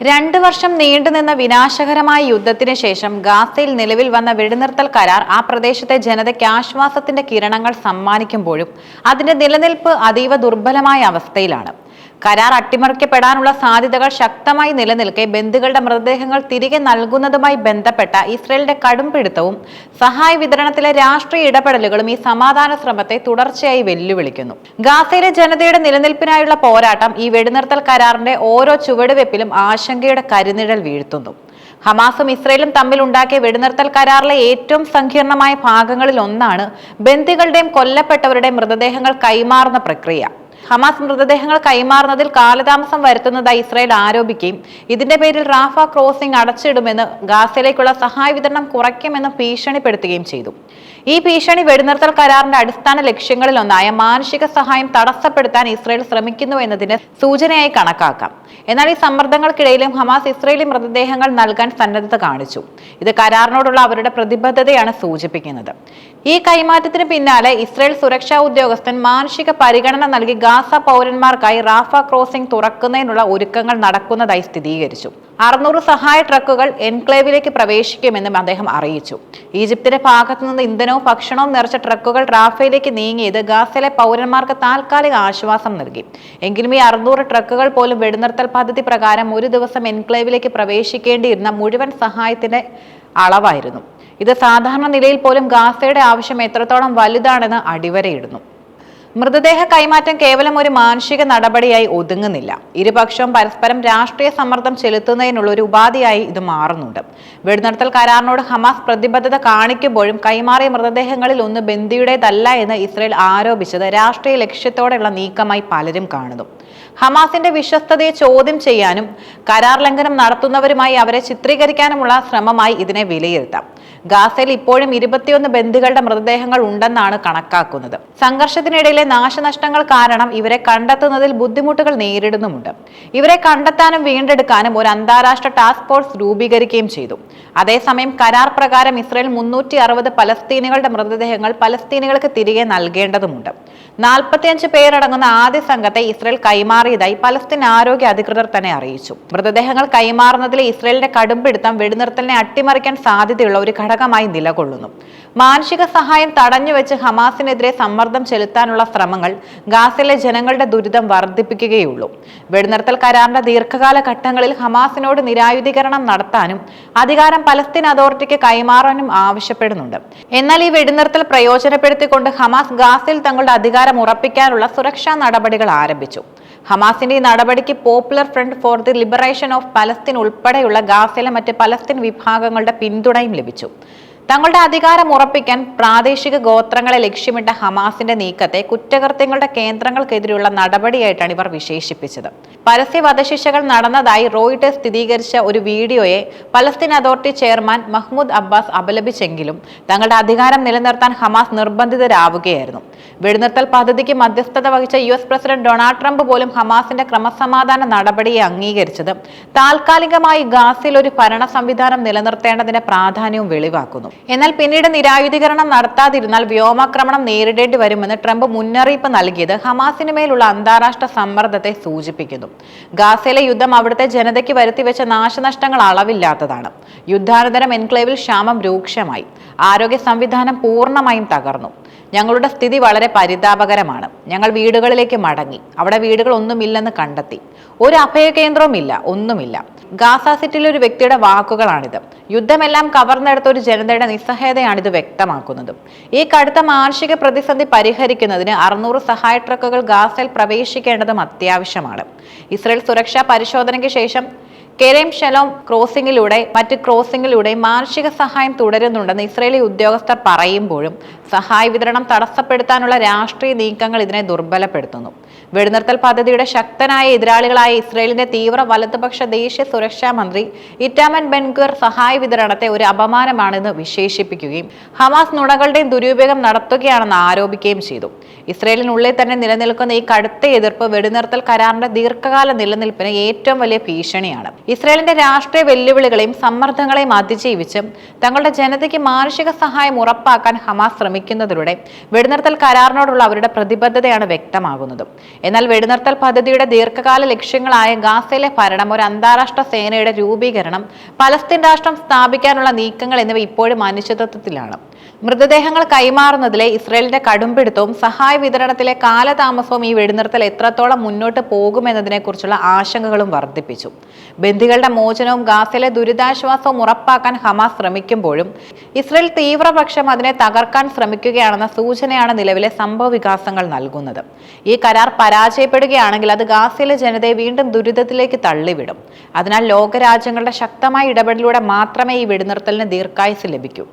രണ്ട് വർഷം നീണ്ടുനിന്ന വിനാശകരമായ യുദ്ധത്തിന് ശേഷം ഗാസയിൽ നിലവിൽ വന്ന വെടിനിർത്തൽ കരാർ ആ പ്രദേശത്തെ ജനതയ്ക്ക് ആശ്വാസത്തിന്റെ കിരണങ്ങൾ സമ്മാനിക്കുമ്പോഴും അതിന്റെ നിലനിൽപ്പ് അതീവ ദുർബലമായ അവസ്ഥയിലാണ്. കരാർ അട്ടിമറിക്കപ്പെടാനുള്ള സാധ്യതകൾ ശക്തമായി നിലനിൽക്കെ ബന്ധുക്കളുടെ മൃതദേഹങ്ങൾ തിരികെ നൽകുന്നതുമായി ബന്ധപ്പെട്ട ഇസ്രയേലിന്റെ കടുംപിടുത്തവും സഹായ വിതരണത്തിലെ രാഷ്ട്രീയ ഇടപെടലുകളും ഈ സമാധാന ശ്രമത്തെ തുടർച്ചയായി വെല്ലുവിളിക്കുന്നു. ഗാസയിലെ ജനതയുടെ നിലനിൽപ്പിനായുള്ള പോരാട്ടം ഈ വെടിനിർത്തൽ കരാറിന്റെ ഓരോ ചുവടുവെപ്പിലും ആശങ്കയുടെ കരുനിഴൽ വീഴ്ത്തുന്നു. ഹമാസും ഇസ്രയേലും തമ്മിൽ ഉണ്ടാക്കിയ വെടിനിർത്തൽ കരാറിലെ ഏറ്റവും സങ്കീർണമായ ഭാഗങ്ങളിൽ ഒന്നാണ് ബന്ദികളുടെയും കൊല്ലപ്പെട്ടവരുടെയും മൃതദേഹങ്ങൾ കൈമാറുന്ന പ്രക്രിയ. ഹമാസ് മൃതദേഹങ്ങൾ കൈമാറുന്നതിൽ കാലതാമസം വരുത്തുന്നതായി ഇസ്രായേൽ ആരോപിക്കുകയും ഇതിന്റെ പേരിൽ റാഫ ക്രോസിംഗ് അടച്ചിടുമെന്ന് ഗാസയിലേക്കുള്ള സഹായ വിതരണം കുറയ്ക്കുമെന്ന് ഭീഷണിപ്പെടുത്തുകയും ചെയ്തു. ഈ ഭീഷണി വെടിനിർത്തൽ കരാറിന്റെ അടിസ്ഥാന ലക്ഷ്യങ്ങളിൽ ഒന്നായ മാനുഷിക സഹായം തടസ്സപ്പെടുത്താൻ ഇസ്രയേൽ ശ്രമിക്കുന്നു എന്നതിന് സൂചനയായി കണക്കാക്കാം. എന്നാൽ ഈ സമ്മർദ്ദങ്ങൾക്കിടയിലും ഹമാസ് ഇസ്രയേലി മൃതദേഹങ്ങൾ നൽകാൻ സന്നദ്ധത കാണിച്ചു. ഇത് കരാറിനോടുള്ള അവരുടെ പ്രതിബദ്ധതയാണ് സൂചിപ്പിക്കുന്നത്. ഈ കൈമാറ്റത്തിന് പിന്നാലെ ഇസ്രയേൽ സുരക്ഷാ ഉദ്യോഗസ്ഥൻ മാനുഷിക പരിഗണന നൽകി ഗാസ പൗരന്മാർക്കായി റാഫ ക്രോസിംഗ് തുറക്കുന്നതിനുള്ള ഒരുക്കങ്ങൾ നടക്കുന്നതായി സ്ഥിരീകരിച്ചു. അറുന്നൂറ് സഹായ ട്രക്കുകൾ എൻക്ലേവിലേക്ക് പ്രവേശിക്കുമെന്നും അദ്ദേഹം അറിയിച്ചു. ഈജിപ്തിന്റെ ഭാഗത്തു നിന്ന് ഇന്ധനവും ഭക്ഷണവും നിറച്ച ട്രക്കുകൾ റാഫയിലേക്ക് നീങ്ങിയത് ഗാസയിലെ പൗരന്മാർക്ക് താൽക്കാലിക ആശ്വാസം നൽകി. എങ്കിലും ഈ അറുന്നൂറ് ട്രക്കുകൾ പോലും വെടിനിർത്തൽ പദ്ധതി പ്രകാരം ഒരു ദിവസം എൻക്ലേവിലേക്ക് പ്രവേശിക്കേണ്ടിയിരുന്ന മുഴുവൻ സഹായത്തിന്റെ അളവായിരുന്നു. ഇത് സാധാരണ നിലയിൽ പോലും ഗാസയുടെ ആവശ്യം എത്രത്തോളം വലുതാണെന്ന് അടിവരയിടുന്നു. മൃതദേഹ കൈമാറ്റം കേവലം ഒരു മാനുഷിക നടപടിയായി ഒതുങ്ങുന്നില്ല. ഇരുപക്ഷവും പരസ്പരം രാഷ്ട്രീയ സമ്മർദ്ദം ചെലുത്തുന്നതിനുള്ള ഒരു ഉപാധിയായി ഇത് മാറുന്നുണ്ട്. വെടിനിർത്തൽ കരാറിനോട് ഹമാസ് പ്രതിബദ്ധത കാണിക്കുമ്പോഴും കൈമാറിയ മൃതദേഹങ്ങളിൽ ഒന്ന് ബന്ദിയുടേതല്ല എന്ന് ഇസ്രയേൽ ആരോപിച്ചത് രാഷ്ട്രീയ ലക്ഷ്യത്തോടെയുള്ള നീക്കമായി പലരും കാണുന്നു. ഹമാസിന്റെ വിശ്വസ്തതയെ ചോദ്യം ചെയ്യാനും കരാർ ലംഘനം നടത്തുന്നവരുമായി അവരെ ചിത്രീകരിക്കാനുമുള്ള ശ്രമമായി ഇതിനെ വിലയിരുത്താം. ഗാസയിൽ ഇപ്പോഴും ഇരുപത്തിയൊന്ന് ബന്ധുക്കളുടെ മൃതദേഹങ്ങൾ ഉണ്ടെന്നാണ് കണക്കാക്കുന്നത്. സംഘർഷത്തിനിടയിലെ നാശനഷ്ടങ്ങൾ കാരണം ഇവരെ കണ്ടെത്തുന്നതിൽ ബുദ്ധിമുട്ടുകൾ നേരിടുന്നുമുണ്ട്. ഇവരെ കണ്ടെത്താനും വീണ്ടെടുക്കാനും ഒരു അന്താരാഷ്ട്ര ടാസ്ക് ഫോഴ്സ് രൂപീകരിക്കുകയും ചെയ്തു. അതേസമയം കരാർ പ്രകാരം ഇസ്രയേൽ മുന്നൂറ്റി അറുപത് പലസ്തീനുകളുടെ മൃതദേഹങ്ങൾ പലസ്തീനുകൾക്ക് തിരികെ നൽകേണ്ടതുമുണ്ട്. നാൽപ്പത്തിയഞ്ച് പേരടങ്ങുന്ന ആദ്യ സംഘത്തെ ഇസ്രയേൽ കൈമാറിയതായി പലസ്തീൻ ആരോഗ്യ അധികൃതർ തന്നെ അറിയിച്ചു. മൃതദേഹങ്ങൾ കൈമാറുന്നതിലെ ഇസ്രയേലിന്റെ കടുംപിടുത്തം വെടിനിർത്തലിനെ അട്ടിമറിക്കാൻ സാധ്യതയുള്ള ഒരു ഘടകമായി നിലകൊള്ളുന്നു. മാനുഷിക സഹായം തടഞ്ഞുവെച്ച് ഹമാസിനെതിരെ സമ്മർദ്ദം ചെലുത്താനുള്ള ശ്രമങ്ങൾ ഗാസയിലെ ജനങ്ങളുടെ ദുരിതം വർദ്ധിപ്പിക്കുകയുള്ളൂ. വെടിനിർത്തൽ കരാറിന്റെ ദീർഘകാല ഘട്ടങ്ങളിൽ ഹമാസിനോട് നിരായുധീകരണം നടത്താനും അധികാരം പലസ്തീൻ അതോറിറ്റിക്ക് കൈമാറാനും ആവശ്യപ്പെടുന്നുണ്ട്. എന്നാൽ ഈ വെടിനിർത്തൽ പ്രയോജനപ്പെടുത്തിക്കൊണ്ട് ഹമാസ് ഗാസയിൽ തങ്ങളുടെ അധികാരം ഉറപ്പിക്കാനുള്ള സുരക്ഷാ നടപടികൾ ആരംഭിച്ചു. ഹമാസിന്റെ ഈ നടപടിക്ക് popular front for the liberation of Palestine ഉൾപ്പെടെയുള്ള ഗാസയിലെ മറ്റ് പലസ്തീൻ വിഭാഗങ്ങളുടെ പിന്തുണയും ലഭിച്ചു. തങ്ങളുടെ അധികാരം ഉറപ്പിക്കാൻ പ്രാദേശിക ഗോത്രങ്ങളെ ലക്ഷ്യമിട്ട ഹമാസിന്റെ നീക്കത്തെ കുറ്റകൃത്യങ്ങളുടെ കേന്ദ്രങ്ങൾക്കെതിരെയുള്ള നടപടിയായിട്ടാണ് ഇവർ വിശേഷിപ്പിച്ചത്. പരസ്യ വധശിക്ഷകൾ നടന്നതായി റോയിട്ടേഴ്സ് സ്ഥിരീകരിച്ച ഒരു വീഡിയോയെ Palestine authority chairman Mahmoud Abbas അപലപിച്ചെങ്കിലും തങ്ങളുടെ അധികാരം നിലനിർത്താൻ ഹമാസ് നിർബന്ധിതരാവുകയായിരുന്നു. വെടിനിർത്തൽ പദ്ധതിക്ക് മധ്യസ്ഥത വഹിച്ച U S president Donald Trump പോലും ഹമാസിന്റെ ക്രമസമാധാന നടപടിയെ അംഗീകരിച്ചത്. താൽക്കാലികമായി ഗാസിൽ ഒരു ഭരണ സംവിധാനം നിലനിർത്തേണ്ടതിന്റെ പ്രാധാന്യവും വെളിവാക്കുന്നു. എന്നാൽ പിന്നീട് നിരായുധീകരണം നടത്താതിരുന്നാൽ വ്യോമാക്രമണം നേരിടേണ്ടി വരുമെന്ന് ട്രംപ് മുന്നറിയിപ്പ് നൽകിയത് ഹമാസിന് മേലുള്ള അന്താരാഷ്ട്ര സമ്മർദ്ദത്തെ സൂചിപ്പിക്കുന്നു. ഗാസയിലെ യുദ്ധം അവിടുത്തെ ജനതയ്ക്ക് വരുത്തിവെച്ച നാശനഷ്ടങ്ങൾ അളവില്ലാത്തതാണ്. യുദ്ധാനന്തരം എൻക്ലേവിൽ ക്ഷാമം രൂക്ഷമായി. ആരോഗ്യ സംവിധാനം പൂർണമായും തകർന്നു. ഞങ്ങളുടെ സ്ഥിതി വളരെ പരിതാപകരമാണ്. ഞങ്ങൾ വീടുകളിലേക്ക് മടങ്ങി. അവിടെ വീടുകളൊന്നുമില്ലെന്ന് കണ്ടെത്തി. ഒരു അഭയകേന്ദ്രവുമില്ല ഒന്നുമില്ല. ഗാസ സിറ്റിയിലെ ഒരു വ്യക്തിയുടെ വാക്കുകളാണിത്. യുദ്ധമെല്ലാം കവർന്നെടുത്ത ഒരു ജനതയുടെ നിസ്സഹായതയാണ് ഇത് വ്യക്തമാക്കുന്നത്. ഈ കടുത്ത മാനുഷിക പ്രതിസന്ധി പരിഹരിക്കുന്നതിന് അറുന്നൂറ് സഹായ ട്രക്കുകൾ ഗാസയിൽ പ്രവേശിക്കേണ്ടതും അത്യാവശ്യമാണ്. ഇസ്രയേൽ സുരക്ഷാ പരിശോധനയ്ക്ക് ശേഷം കെരേം ഷെലോം ക്രോസിംഗിലൂടെ മറ്റ് ക്രോസിംഗിലൂടെ മാനുഷിക സഹായം തുടരുന്നുണ്ടെന്ന് ഇസ്രയേലി ഉദ്യോഗസ്ഥർ പറയുമ്പോഴും സഹായ വിതരണം തടസ്സപ്പെടുത്താനുള്ള രാഷ്ട്രീയ നീക്കങ്ങൾ ഇതിനെ ദുർബലപ്പെടുത്തുന്നു. വെടിനിർത്തൽ പദ്ധതിയുടെ ശക്തനായ എതിരാളികളായ ഇസ്രയേലിന്റെ തീവ്ര വലതുപക്ഷ ദേശീയ സുരക്ഷാ മന്ത്രി ഇറ്റാമൻ ബെൻഗുർ സഹായ വിതരണത്തെ ഒരു അപമാനമാണെന്ന് വിശേഷിപ്പിക്കുകയും ഹമാസ് നുണകളുടെയും ദുരുപയോഗം നടത്തുകയാണെന്ന് ആരോപിക്കുകയും ചെയ്തു. ഇസ്രയേലിനുള്ളിൽ തന്നെ നിലനിൽക്കുന്ന ഈ കടുത്ത എതിർപ്പ് വെടിനിർത്തൽ കരാറിന്റെ ദീർഘകാല നിലനിൽപ്പിന് ഏറ്റവും വലിയ ഭീഷണിയാണ്. ഇസ്രയേലിന്റെ രാഷ്ട്രീയ വെല്ലുവിളികളെയും സമ്മർദ്ദങ്ങളെയും അതിജീവിച്ച് തങ്ങളുടെ ജനതയ്ക്ക് മാനുഷിക സഹായം ഉറപ്പാക്കാൻ ഹമാസ് ശ്രമിക്കും ശ്രമിക്കുന്നതിലൂടെ വെടിനിർത്തൽ കരാറിനോടുള്ള അവരുടെ പ്രതിബദ്ധതയാണ് വ്യക്തമാകുന്നത്. എന്നാൽ വെടിനിർത്തൽ പദ്ധതിയുടെ ദീർഘകാല ലക്ഷ്യങ്ങളായ ഗാസയിലെ ഭരണം ഒരു അന്താരാഷ്ട്ര സേനയുടെ രൂപീകരണം പലസ്തീൻ രാഷ്ട്രം സ്ഥാപിക്കാനുള്ള നീക്കങ്ങൾ എന്നിവ ഇപ്പോഴും അനിശ്ചിതത്വത്തിലാണ്. മൃതദേഹങ്ങൾ കൈമാറുന്നതിലെ ഇസ്രയേലിന്റെ കടുംപിടുത്തവും സഹായ വിതരണത്തിലെ കാലതാമസവും ഈ വെടിനിർത്തൽ എത്രത്തോളം മുന്നോട്ട് പോകുമെന്നതിനെക്കുറിച്ചുള്ള ആശങ്കകളും വർദ്ധിപ്പിച്ചു. ബന്ദികളുടെ മോചനവും ഗാസയിലെ ദുരിതാശ്വാസവും ഉറപ്പാക്കാൻ ഹമാസ് ശ്രമിക്കുമ്പോഴും ഇസ്രയേൽ തീവ്രപക്ഷം അതിനെ തകർക്കാൻ ശ്രമിക്കുകയാണെന്ന സൂചനയാണ് നിലവിലെ സംഭവ വികാസങ്ങൾ നൽകുന്നത്. ഈ കരാർ പരാജയപ്പെടുകയാണെങ്കിൽ അത് ഗാസയിലെ ജനതയെ വീണ്ടും ദുരിതത്തിലേക്ക് തള്ളിവിടും. അതിനാൽ ലോകരാജ്യങ്ങളുടെ ശക്തമായ ഇടപെടലിലൂടെ മാത്രമേ ഈ വെടിനിർത്തലിന് ദീർഘായുസ് ലഭിക്കൂ.